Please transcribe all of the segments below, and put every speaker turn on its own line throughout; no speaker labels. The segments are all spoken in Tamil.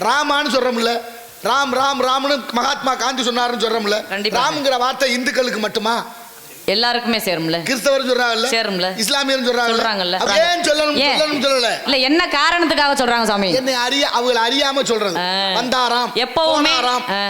ராமான்னு சொல்றோம்ல. ராம் ராம் ராம்னு மகாத்மா காந்தி சொன்னாருன்னு சொல்றோம்ல.
கண்டிப்பா.
ராம்ங்கிற வார்த்தை இந்துக்களுக்கு மட்டுமா?
எல்லாருக்குமே சேரும்ல.
கிறிஸ்தவர் சொல்றாங்கல்ல?
சேரும்ல.
இஸ்லாமியர் சொல்றாங்கல்ல? ஏன் சொல்லணும்? சொல்லணும் சொல்லல.
இல்ல என்ன காரணத்துக்காக சொல்றாங்க சாமி?
என்னை அறிய அவங்களை அறியாம சொல்றது.
ஆ.
வந்தாராம்
எப்பவுமே.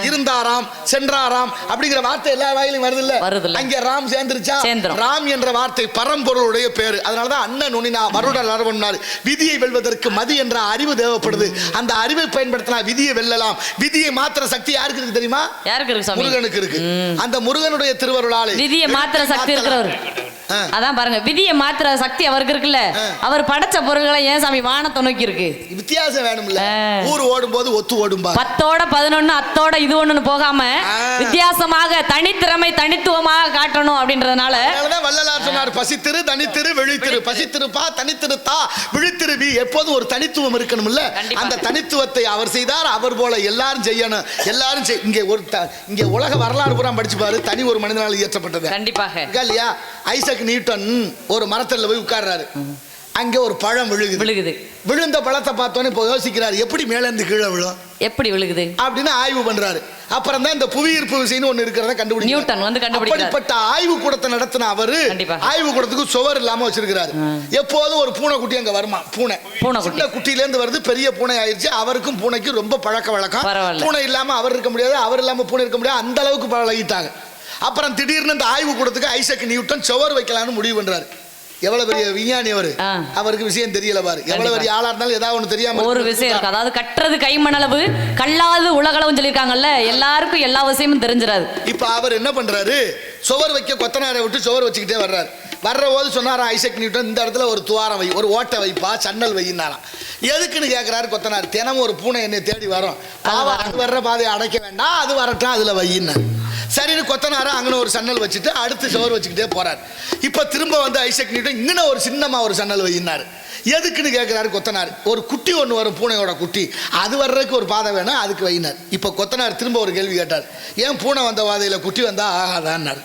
இருந்தாராம் சென்றாராம் அப்படிங்கிற வார்த்தை எல்லா வாயிலும் வருது இல்ல
வருதுல்ல.
அங்க ராம் சேர்ந்துருச்சா. ராம் என்ற வார்த்தை பரம்பொருளுடைய பேரு. அதனாலதான் அண்ணன் நுனினா வருடல் அரவன்னார் விதியை வெல்வதற்கு மதி என்ற அறிவு தேவைப்படுது. அந்த அறிவை பயன்படுத்தினா விதியை வெல்லலாம். விதியை மாத்திர சக்தி யாருக்கு இருக்கு தெரியுமா?
யாருக்கு இருக்கு
முருகனுக்கு இருக்கு. அந்த முருகனுடைய திருவருளாலே
விதியை மாத்திர சக்தி இருக்கிறவர். அதான் பாருங்க விதியை மாத்திர சக்தி அவருக்கு இருக்குல்ல. அவர் படைச்ச பொருள்களை ஏன் சாமி வானத்தை நோக்கி இருக்கு?
வித்தியாசம் வேணும்ல. ஊர் ஓடும் போது ஒத்து ஓடும்பா.
பத்தோட பதினொன்னு அத்தோட இது ஒண்ணுன்னு போகாம. வித்தியாசமாக தனித்திறமை தனித்துவமாக காட்டணும் அப்படின்றதுனால
வள்ளலார் சொன்னார் பசித்திரு தனித்திரு விழித்திரு. பசித்திருப்பா தனித்திரு தா விழித்திரு வி எப்போதும் ஒரு தனித்துவம் இருக்கணும்ல. அந்த தனித்துவத்தை அவர் செய்தார் அவர் போல எல்லாரும் செய்யணும். எல்லாரும் இங்க ஒரு இங்க உலக வரலாறு பூரா படிச்சு பாரு. தனி ஒரு மனிதனால் இயற்றப்பட்டது.
கண்டிப்பாக.
இல்லையா? ஐசக் நியூட்டன் ஒரு மரத்துல போய் உட்கார்றாரு. அங்க ஒரு பழம் விழுகுது.
விழுகுது.
விழுந்த பழத்தை பார்த்தோன்னே இப்போ யோசிக்கிறாரு எப்படி மேல இருந்து கீழே விழும்?
எப்படி விழுகுது?
அப்படின்னு ஆய்வு பண்றாரு. அப்புறம் தான் இந்த புவியீர்ப்பு விசைன்னு ஒண்ணு இருக்கிறத கண்டுபிடிக்கிறார்.
நியூட்டன் வந்து.
அப்படிப்பட்ட ஆய்வு கூடத்தை நடத்தின அவரு. ஆய்வு கூடத்துக்கு சுவர் இல்லாம வச்சிருக்கிறாரு. எப்போதும் ஒரு பூனை குட்டி அங்க வருமா? பூனை.
பூனைக்குட்டி.
சின்ன குட்டில இருந்து வருது பெரிய பூனை ஆயிருச்சு. அவருக்கும் பூனைக்கும் ரொம்ப பழக்க வழக்கம். பூனை இல்லாம அவர் இருக்க முடியாது அவர் இல்லாம பூனை இருக்க முடியாது. அந்த அளவுக்கு பழகிட்டாங்க. அப்புறம் திடீர்னு இந்த ஆய்வு கூடத்துக்கு ஐசக் நியூட்டன் சுவர் வைக்கலாம்னு முடிவு பண்றாரு. எவ்வளவு பெரிய விஞ்ஞானி அவரு. அவருக்கு விஷயம் தெரியல பாரு. எவ்வளவு. பெரிய ஆளா இருந்தாலும் ஏதாவது ஒண்ணு தெரியாம
ஒரு விஷயம் இருக்கு. அதாவது கட்டுறது கைமணளவு கல்லாது உலகளவும் சொல்லியிருக்காங்கல்ல எல்லாருக்கும் எல்லா விஷயமும் தெரிஞ்சிடாது.
இப்ப அவர் என்ன பண்றாரு? சுவர் வைக்க கொத்தனாரை விட்டு சுவர் வச்சுக்கிட்டே வர்றாரு. வர்ற போது சொன்னாரா ஐசக் நியூட்டன் இந்த இடத்துல ஒரு துவாரம் வை ஒரு ஓட்டை வைப்பா சன்னல் வையினாராம் எதுக்குன்னு கேட்கிறாரு கொத்தனார். தினமும் ஒரு பூனை என்னை தேடி வரும். அது வர்ற பாதையை அடைக்க வேண்டாம் அது வரட்டும் அதுல வையினார் சரின்னு கொத்தனார அங்கன ஒரு சன்னல் வச்சுட்டு அடுத்து சுவர் வச்சுக்கிட்டே போறாரு. இப்ப திரும்ப வந்து ஐசக் நியூட்டன் இங்கன ஒரு சின்னமா ஒரு சன்னல் வையினார். எதுக்குன்னு கேட்கிறாரு கொத்தனார். ஒரு குட்டி ஒன்று வரும் பூனையோட குட்டி. அது வர்றதுக்கு ஒரு பாதை வேணும் அதுக்கு வையினார். இப்போ கொத்தனார் திரும்ப ஒரு கேள்வி கேட்டார். ஏன் பூனை வந்த பாதையில குட்டி வந்தா ஆகாதான்னார்.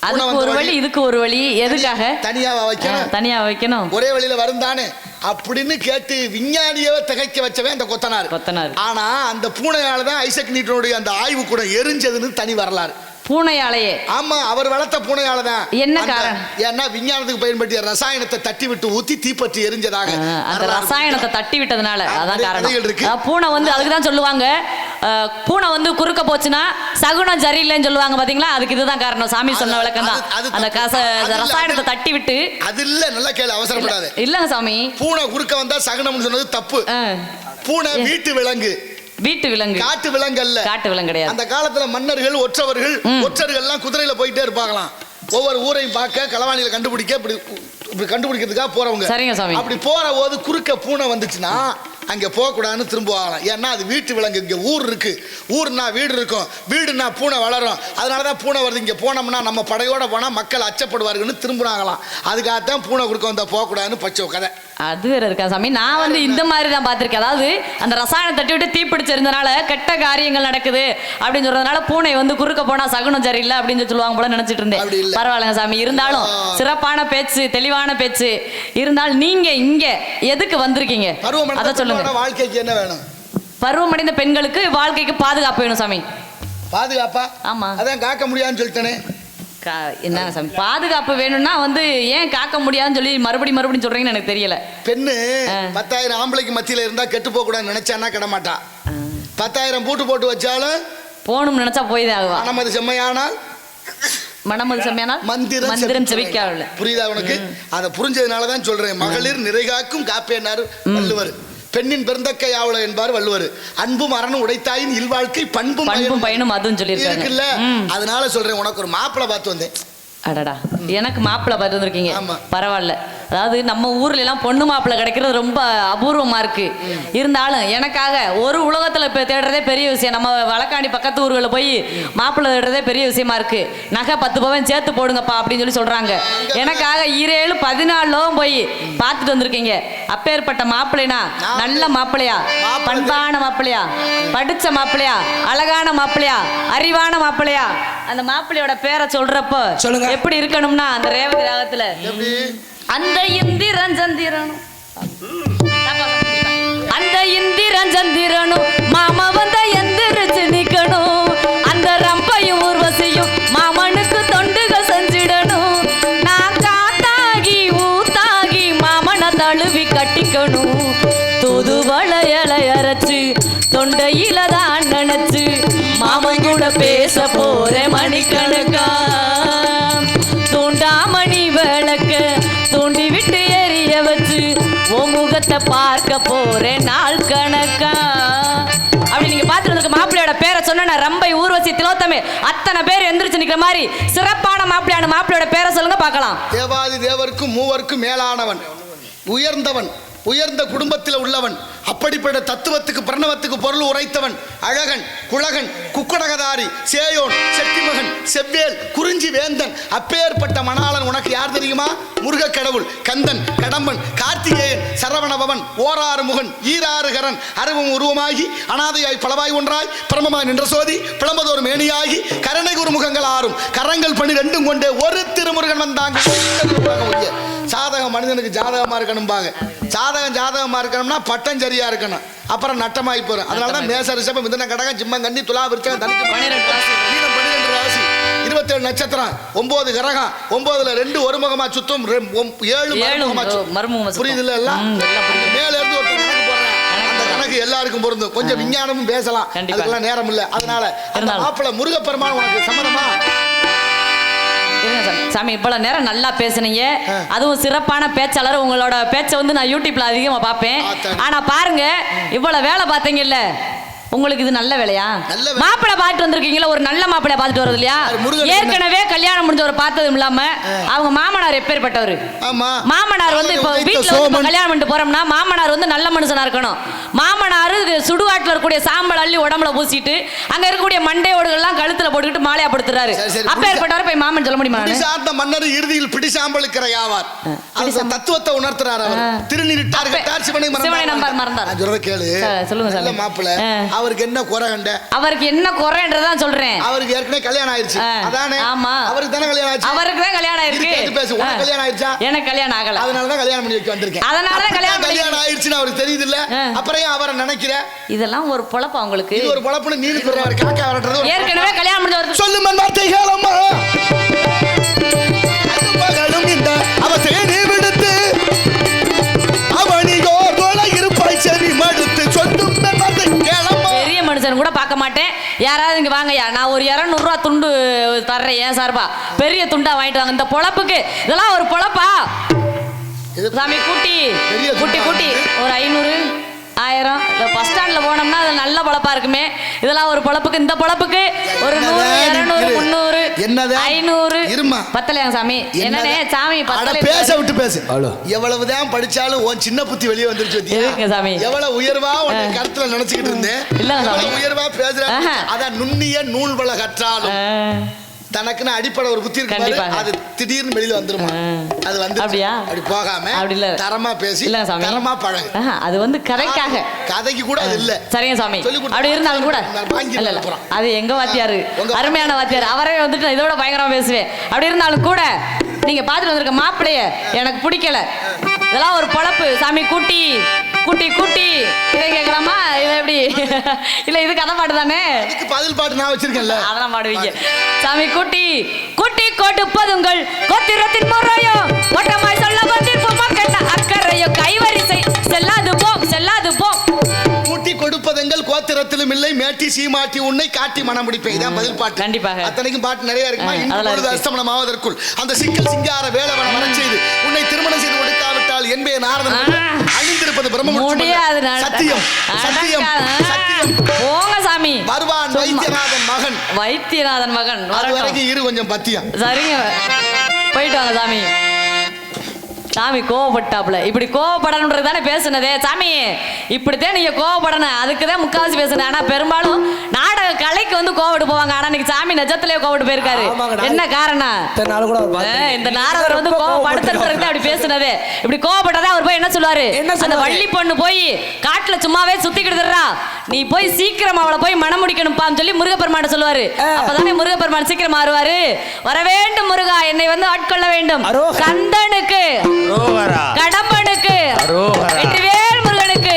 அதுக்கு ஒரு
வழி
இதுக்கு ஒரு வழி. எதுக்காக?
தனியாவா
ஆ,
வைக்கணும்
தனியா வைக்கணும்.
ஒரே வழியில வரும் தானே அப்படின்னு கேட்டு விஞ்ஞானியவே திகைக்க வச்சவன் அந்த கொத்தனார்.
கொத்தனார்.
ஆனா அந்த பூனையால தான் ஐசக் நியூட்டனுடைய அந்த ஆய்வு கூட எரிஞ்சதுன்னு தனி வரலாறு.
பூனையாலேயே.
ஆமா அவர் வளர்த்த பூனையால தான்
என்ன காரணம்?
ஏன்னா விஞ்ஞானத்துக்கு பயன்படுத்திய ரசாயனத்தை தட்டி விட்டு ஊத்தி தீப்பற்றி எரிஞ்சதாக
அந்த ரசாயனத்தை தட்டி விட்டதுனால. அதான் காரணம்.
இருக்கு.
பூனை வந்து அதுக்கு தான் சொல்லுவாங்க. பூனை வந்து குறுக்க போச்சுன்னா சகுனம் சரியில்லைன்னு சொல்லுவாங்க பாத்தீங்களா? அதுக்கு இதுதான் காரணம். சாமி சொன்ன விளக்கம் தான். அந்த. கச ரசாயனத்தை தட்டி விட்டு
அது இல்ல நல்லா கேளு அவசரப்படாத.
இல்லங்க சாமி.
பூனை குறுக்க வந்தா சகனம்னு சொன்னது தப்பு. பூனை வீட்டு விலங்கு.
வீட்டு விலங்கு.
காட்டு விலங்கல்ல.
காட்டு விலங்கு கிடையாது.
அந்த காலத்துல மன்னர்கள் ஒற்றவர்கள் ஒற்றர்கள் எல்லாம் குதிரையில போயிட்டே இருப்பாங்களாம். ஒவ்வொரு ஊரையும் பார்க்க களவாணியில கண்டுபிடிக்க இப்படி இப்படி கண்டுபிடிக்கிறதுக்காக போறவங்க.
சரிங்க சாமி.
அப்படி போற போது குறுக்க பூனை வந்துச்சுன்னா அங்கே போகக்கூடாதுன்னு திரும்ப திரும்புவாங்களாம். ஏன்னா அது வீட்டு விலங்கு. இங்கே ஊர் இருக்குது ஊர்னா வீடு இருக்கும். வீடுனா பூனை வளரும். அதனாலதான் பூனை வருது. இங்கே போனோம்னா நம்ம படையோடு போனால் மக்கள் அச்சப்படுவார்கள்னு திரும்புனாங்களாம். அதுக்காகத்தான் பூனை கொடுக்க வந்தால் போகக்கூடாதுன்னு பச்சை கதை.
அது வேற இருக்கா சாமி? நான் வந்து இந்த மாதிரி தான் பார்த்திருக்கேன். அதாவது அந்த ரசாயனம் தட்டி விட்டு தீப்பிடிச்சிருந்தனால கெட்ட காரியங்கள் நடக்குது அப்படின்னு சொல்றதுனால பூனை வந்து குறுக்க போனா சகுனம் சரியில்லை அப்படின்னு சொல்லி சொல்லுவாங்க போல நினைச்சிட்டு இருந்தேன். பரவாயில்லைங்க சாமி. இருந்தாலும் சிறப்பான பேச்சு தெளிவான பேச்சு. இருந்தாலும் நீங்க இங்க எதுக்கு வந்திருக்கீங்க? அதை சொல்லுங்க.
வாழ்க்கைக்கு என்ன வேணும்?
பருவமடைந்த பெண்களுக்கு வாழ்க்கைக்கு பாதுகாப்பு வேணும் சாமி.
பாதுகாப்பா?
ஆமா.
அதான் காக்க முடியாதுன்னு சொல்லிட்டேனே.
கா- என்னங்க சாமி பாதுகாப்பு வேணும்னா வந்து ஏன் காக்க முடியாதுன்னு சொல்லி மறுபடியும் மறுபடியும் சொல்றீங்கன்னு எனக்கு தெரியல.
பெண்ணு. பத்தாயிரம் ஆம்பளைக்கு மத்தியில இருந்தா கெட்டு போக கூடாதுன்னு நினைச்சானா கிடமாட்டா பத்தாயிரம் பூட்டு போட்டு வச்சாலும்
போகணும்னு நினைச்சா போய் தான் ஆகுவா?
மனமது செம்மையானால்
மனமது செம்மையானால்
மந்திரம்
மந்திரம்
செவிக்க
செவிக்காவில்
புரியுதா உனக்கு? அதை புரிஞ்சதுனால தான் சொல்றேன். மகளிர் நிறைகாக்கும் காப்பேனார் வள்ளுவர். பெண்ணின் பெருந்தக்கை ஆவல என்பார் வள்ளுவர். அன்பும் அறனும் உடைத்தாயின் இல்வாழ்க்கை பண்பும்
பண்பும்
பயனும்
அதுவும் சொல்லியிருக்காங்க.
இருக்குல்ல?
ம்.
அதனால சொல்றேன் உனக்கு ஒரு மாப்பிளை பார்த்து வந்தேன்.
அடடா. எனக்கு மாப்பிள்ளை பார்த்து வந்திருக்கீங்க.
ஆமா.
பரவாயில்ல. அதாவது நம்ம ஊர்ல எல்லாம் பொண்ணு மாப்பிள்ளை கிடைக்கிறது ரொம்ப அபூர்வமா இருக்கு. இருந்தாலும் எனக்காக ஒரு உலகத்துல இப்ப தேடுறதே பெரிய விஷயம். நம்ம வழக்காண்டி பக்கத்து ஊர்களில் போய் மாப்பிள்ளை தேடுறதே பெரிய விஷயமா இருக்கு. நகை பத்து பவன் சேர்த்து போடுங்கப்பா அப்படின்னு சொல்லி சொல்றாங்க. எனக்காக பதினாலு லோகம் போய் பார்த்துட்டு வந்திருக்கீங்க. அப்பேற்பட்ட மாப்பிள்ளைனா நல்ல மாப்பிள்ளையா? பண்பான மாப்பிள்ளையா? படிச்ச மாப்பிள்ளையா? அழகான மாப்பிள்ளையா? அறிவான மாப்பிள்ளையா? அந்த மாப்பிள்ளையோட பேரை சொல்றப்போ. எப்படி இருக்கணும்னா அந்த ரேவதி ராகத்துல அந்த இந்திரன் சந்திரனும். அந்த இந்திரன் சந்திரனும் மாமா வந்த எந்திரிச்சு நிக்கணும். அந்த ரம்பையும் ஊர்வசியும் மாமனுக்கு தொண்டுகள் செஞ்சிடணும். நான் காத்தாகி ஊத்தாகி மாமனை தழுவி கட்டிக்கணும். தூது வளையலை அரைச்சு தொண்டையில தான் நினைச்சு மாமன் கூட பேச போறேன் மணிக்கணக்கா. உன் பார்க்க போறேன் நாள் கணக்கா? அப்படி நீங்க பார்த்துருக்க மாப்பிள்ளையோட பேரை சொன்ன ரம்பை ஊர்வசி திலோத்தமே. அத்தனை பேர் எந்திரிச்சு நிக்கிற மாதிரி சிறப்பான மாப்பிள்ளையான மாப்பிள்ளையோட பேரை சொல்லுங்க பார்க்கலாம்.
தேவாதி தேவருக்கும் மூவருக்கும் மேலானவன் உயர்ந்தவன். உயர்ந்த குடும்பத்தில் உள்ளவன் அப்படிப்பட்ட தத்துவத்துக்கு பிரணவத்துக்கு பொருள் உரைத்தவன் அழகன் குழகன் குக்குடகதாரி சேயோன் செட்டிமகன் செவ்வேல் குறிஞ்சி வேந்தன் அப்பேற்பட்ட மணாளன் உனக்கு யார் தெரியுமா? முருகக் கடவுள் கந்தன் கடம்பன் கார்த்திகேயன் சரவணபவன் ஓராறு முகன் ஈராறுகரன் அருவம் உருவமாகி அனாதையாய் பலவாய் ஒன்றாய் பிரமமாய் நின்ற சோதி பிளம்பதோர் மேனியாகி கருணை குருமுகங்கள் ஆறும் கரங்கள் பனிரெண்டும் கொண்டே ஒரு திருமுருகன் வந்தாங்க. சாதகம் மனிதனுக்கு ஜாதகமா இருக்கணும்பாங்க. சாதகம் ஜாதகமா இருக்கணும்னா பட்டம் சரியா இருக்கணும். அப்புறம் நட்டமாகி போறோம். அதனால தான் மேச ரிஷபம் மிதன கடகம் சிம்மம் கன்னி துலா விருச்சகம் தனுக்கு
பன்னிரெண்டு ராசி.
இருபத்தேழு நட்சத்திரம் ஒன்பது கிரகம். ஒன்பதுல ரெண்டு ஒரு முகமா சுத்தும் ஏழு மறுமுகமா சுத்தும். புரியுதுல்ல எல்லாம்?
புரியுது.
மேல இருந்து ஒரு கணக்கு போடுறேன் அந்த கணக்கு எல்லாருக்கும் பொருந்தும். கொஞ்சம் விஞ்ஞானமும் பேசலாம். அதுக்கெல்லாம் நேரம் இல்ல அதனால அந்த. மாப்பிள்ளை முருகப்பெருமான் உனக்கு சம்மதமா?
சாமி. சாமி இவ்வளவு நேரம் நல்லா பேசுனீங்க. அதுவும் சிறப்பான பேச்சாளர் உங்களோட பேச்சை வந்து நான் யூடியூப்ல அதிகமா பார்ப்பேன். ஆனா பாருங்க இவ்வளவு வேலை பார்த்தீங்கல்ல உங்களுக்கு இது நல்ல வேலையா. மாப்பிள்ளை பார்த்துட்டு வந்திருக்கீங்களா? ஒரு நல்ல மாப்பிள்ளை பார்த்துட்டு வரது இல்லையா? ஏற்கனவே கல்யாணம் முடிஞ்சவர் பார்த்ததும் இல்லாம அவங்க மாமனார் எப்பேற்பட்டவர்? மாமனார் வந்து இப்போ வீட்டுல வந்து. கல்யாணம் பண்ணிட்டு போறோம்னா மாமனார் வந்து நல்ல மனுஷனா இருக்கணும். மாமனார் சுடுகாட்டுல இருக்கக்கூடிய சாம்பல் அள்ளி உடம்புல பூசிட்டு அங்க இருக்கக்கூடிய மண்டையோடுகள்லாம் கழுத்துல போட்டுக்கிட்டு மாலையா படுத்துறாரு.
சரி, சரி,
அப்ப ஏற்பட்டவரை போய் மாமன் சொல்ல முடியுமா?
பிடிசார்ந்த மன்னர் இறுதியில் பிடிசாம்பலுக்கிற யாவார்? அந்த தத்துவத்தை உணர்த்துறார் அவர். கட்டார் சிவனை
நம்பார்
மறந்தார்.
சரி, சொல்லுங்க சாமி.
மாப்பிள்ளை. அவருக்கு என்ன குறை கண்ட
அவருக்கு என்ன குறைன்றதான் சொல்றேன்
அவருக்கு ஏற்கனவே கல்யாணம் ஆயிருச்சு. அதானே
ஆமா.
அவருக்கு தானே கல்யாணம் ஆச்சு
அவருக்கு தான் கல்யாணம் ஆயிருக்கு
கேட்டு பேசு. உனக்கு. கல்யாணம் ஆயிடுச்சா?
எனக்கு கல்யாணம் ஆகல
அதனால தான் கல்யாணம் பண்ணி வைக்க வந்திருக்கேன்
அதனால தான் கல்யாணம்
கல்யாணம் ஆயிருச்சுன்னு அவருக்கு தெரியுது இல்ல. அப்புறம் அவரை நினைக்கிற
இதெல்லாம் ஒரு பொழப்பா உங்களுக்கு
இது ஒரு பொழப்புன்னு நீனு சொல்ற அவர் காக்கா வரட்டுறது
ஏற்கனவே கல்யாணம் முடிஞ்சவர்
சொல்லும்
யாராவது இங்க வாங்கய்யா நான் ஒரு இரநூறுவா துண்டு தர்றேன் ஏன் சார்பா. பெரிய துண்டா வாங்கிட்டு வாங்க. இந்த பொழப்புக்கு இதெல்லாம் ஒரு பொழப்பா?
இது
சாமி குட்டி குட்டி குட்டி. ஒரு ஐநூறு. ஆயிரம் இந்த பஸ் ஸ்டாண்ட்ல போனோம்னா அது நல்ல பொழப்பா இருக்குமே இதெல்லாம் ஒரு பொழப்புக்கு இந்த பொழப்புக்கு ஒரு நூறு இரநூறு? முந்நூறு
என்னதான்?
ஐநூறு
இருமா.
பத்தலையாங்க சாமி என்னனே? சாமி
அட,
பத்தலை
பேச விட்டு பேசு
ஹலோ.
எவ்வளவுதான் படிச்சாலும் உன் சின்ன புத்தி வெளியே வந்துருச்சு?
எதுக்குங்க சாமி?
எவ்வளவு உயர்வா உன்னை. கருத்துல நினைச்சுக்கிட்டு இருந்தேன்
இல்லங்க சாமி.
உயர்வா பேசுற
ஆஹா.
அதான் நுண்ணிய நூல் வள கற்றாலும் தனக்குன்னு அடிப்படை ஒரு புத்தி இருக்கு. அது திடீர்னு வெளியில வந்துருமா. அது வந்து
அப்படியா?
அப்படி போகாம
அப்படி இல்ல.
தரமா பேசி
இல்ல சாமி.
தரமா பழகு.
அது வந்து கதைக்காக.
கதைக்கு கூட அது இல்ல.
சரிங்க சாமி. அப்படி இருந்தாலும் கூட. இல்ல, இல்ல. அது எங்க வாத்தியாரு? அருமையான வாத்தியார். அவரே வந்துட்டு இதோட பயங்கரமா பேசுவேன். அப்படி இருந்தாலும் கூட நீங்க பாத்துட்டு வந்திருக்க மாப்பிளைய எனக்கு பிடிக்கல. இதெல்லாம் ஒரு பொழப்பு. சாமி குட்டி. குட்டி குட்டி. இதை கேட்கலாமா? இதை எப்படி? இல்ல இது கதை பாட்டு தானே?
பதில் பாட்டு நான் வச்சிருக்கேன்ல.
அதெல்லாம் பாடுவீங்க. சாமி குட்டி. குட்டி கொடுப்பதுங்கள் கோத்திரத்தின் முறையோ ஓட்டமாய் சொல்ல வந்திருப்போம். மக்கள் அக்கறையோ கைவரிசை. செல்லாது போம் செல்லாது போம்.
கூட்டி கொடுப்பதெங்கள் கோத்திரத்திலும் இல்லை. மேட்டி சீமாட்டி உன்னை காட்டி மனம் முடிப்பேன் இதான் பதில் பாட்டு.
கண்டிப்பாக.
அத்தனைக்கும் பாட்டு நிறைய இருக்குமா?
இருக்கு.
அஸ்தமனம் ஆவதற்குள். அந்த சிக்கல் சிங்கார வேலவன வரச் செய்து உன்னை திருமணம் செய்து கொடுக்காவிட்டால் என்பே நாரதன்
முடியாது
சத்தியம் சத்தியம். சத்தியம்.
போங்க சாமி.
வருவான். வைத்தியநாதன் மகன்.
வைத்தியநாதன் மகன்.
அது வரைக்கும் இரு கொஞ்சம் பத்தியம்
சரிங்க. போயிட்டு வாங்க சாமி. சாமி கோவப்பட்டாப்புல. இப்படி கோவப்படணுன்றது தானே பேசுனதே. சாமி இப்படித்தான் நீங்க கோவப்படணும். அதுக்கு தான் முக்காவாசி பேசுனேன். ஆனா பெரும்பாலும் நாடக கலைக்கு வந்து கோவப்பட்டு போவாங்க. ஆனா இன்னைக்கு சாமி நிஜத்திலேயே கோவப்பட்டு போயிருக்காரு. என்ன காரணம். இந்த நாரதர் வந்து கோவப்படுத்துறது அப்படி பேசுனதே. இப்படி கோவப்பட்டதா அவர் போய் என்ன சொல்லுவாரு? அந்த? வள்ளி பொண்ணு போய் காட்டுல சும்மாவே சுத்திக்கிட்டுறா நீ போய் சீக்கிரம் அவளை போய் மனம் முடிக்கணும்ப்பான்னு சொல்லி முருகப்பெருமான சொல்லுவாரு. அப்பதானே முருகப்பெருமான் சீக்கிரம் மாறுவாரு வர வேண்டும் முருகா என்னை வந்து ஆட்கொள்ள வேண்டும். கந்தனுக்கு. கடம்பனுக்கு. வெற்றிவேல் முருகனுக்கு.